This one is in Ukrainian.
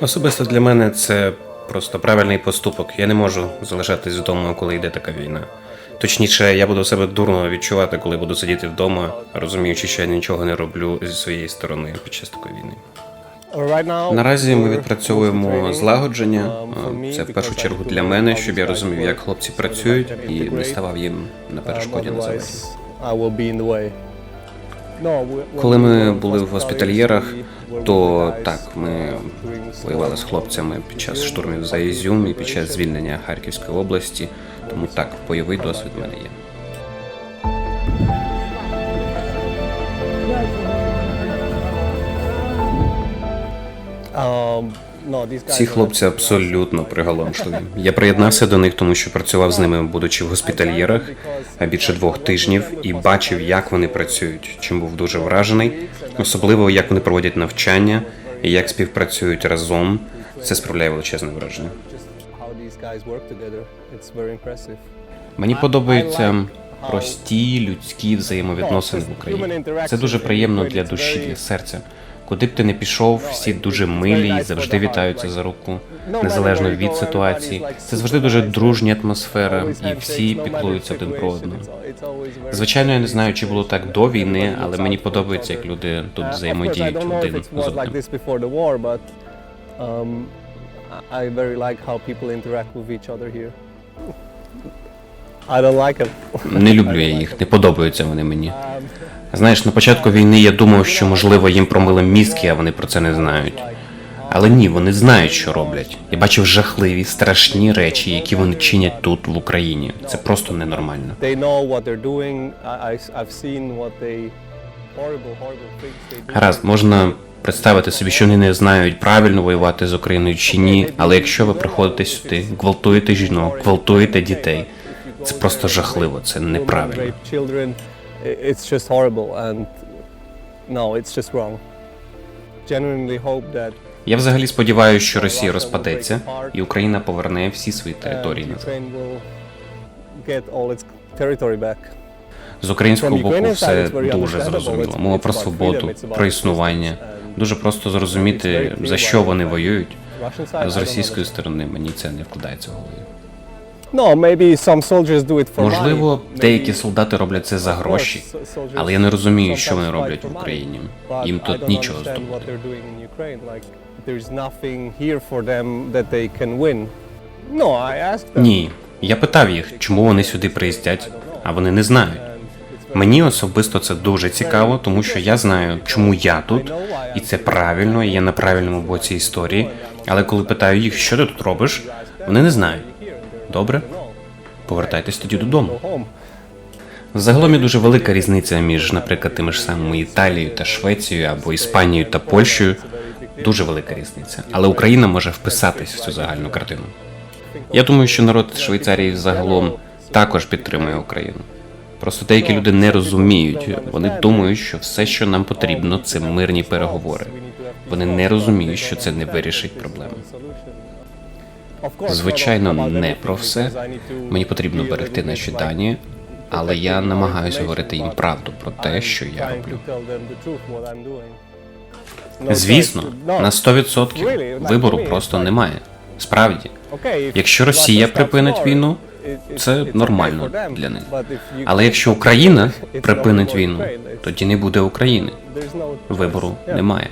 Особисто для мене це просто правильний поступок. Я не можу залишатись вдома, коли йде така війна. Точніше, я буду себе дурно відчувати, коли буду сидіти вдома, розуміючи, що я нічого не роблю зі своєї сторони під час такої війни. Наразі ми відпрацьовуємо злагодження. Це в першу чергу для мене, щоб я розумів, як хлопці працюють, і не ставав їм на перешкоді на заваді. Коли ми були в госпітальєрах, то так, ми воювали з хлопцями під час штурмів за Ізюм і під час звільнення Харківської області. Тому так, бойовий досвід в мене є. Ці хлопці абсолютно приголомшливі. Я приєднався до них, тому що працював з ними, будучи в госпітальєрах більше двох тижнів, і бачив, як вони працюють. Чим був дуже вражений, особливо як вони проводять навчання і як співпрацюють разом. Це справляє величезне враження. Мені подобаються прості людські взаємовідносини в Україні. Це дуже приємно для душі, для серця. Куди б ти не пішов, всі дуже милі і завжди вітаються за руку, незалежно від ситуації. Це завжди дуже дружня атмосфера, і всі піклуються один про одного. Звичайно, я не знаю, чи було так до війни, але мені подобається, як люди тут взаємодіють один з одним. Um, I very like how people interact with each other here. I don't like it. Не люблю я їх, не подобаються вони мені. Знаєш, на початку війни я думав, що можливо їм промили мізки, а вони про це не знають. Але ні, вони знають, що роблять. Я бачив жахливі, страшні речі, які вони чинять тут, в Україні. Це просто ненормально. Гаразд, можна представити собі, що вони не знають правильно воювати з Україною чи ні. Але якщо ви приходите сюди, гвалтуєте жінок, гвалтуєте дітей, це просто жахливо, це неправильно. It's just horrible and no, it's just wrong. Genuinely hope that Я взагалі сподіваюся, що Росія розпадеться і Україна поверне всі свої території назад. З українського боку все дуже зрозуміло. Мова про свободу, про існування. Дуже просто зрозуміти, за що вони воюють. А з російської сторони мені це не вкладається в голові. Можливо, деякі солдати роблять це за гроші, але я не розумію, що вони роблять в. Україні. Їм тут нічого здобути. Ні, я питав їх, чому вони сюди приїздять, а вони не знають. Мені особисто це дуже цікаво, тому що я знаю, чому я тут, і це правильно, і я на правильному боці історії. Але коли питаю їх, що ти тут робиш, вони не знають. Добре, повертайтесь тоді додому. Загалом є дуже велика різниця між, наприклад, тими ж самими Італією та Швецією або Іспанією та Польщею. Дуже велика різниця. Але Україна може вписатись в цю загальну картину. Я думаю, що народ Швейцарії загалом також підтримує Україну. Просто деякі люди не розуміють. Вони думають, що все, що нам потрібно, це мирні переговори. Вони не розуміють, що це не вирішить проблеми. Звичайно, не про все. Мені потрібно берегти наші дані, але я намагаюся говорити їм правду про те, що я роблю. Звісно, на 100% вибору просто немає. Справді, Якщо Росія припинить війну, це нормально для них. Але якщо Україна припинить війну, тоді не буде України. Вибору немає.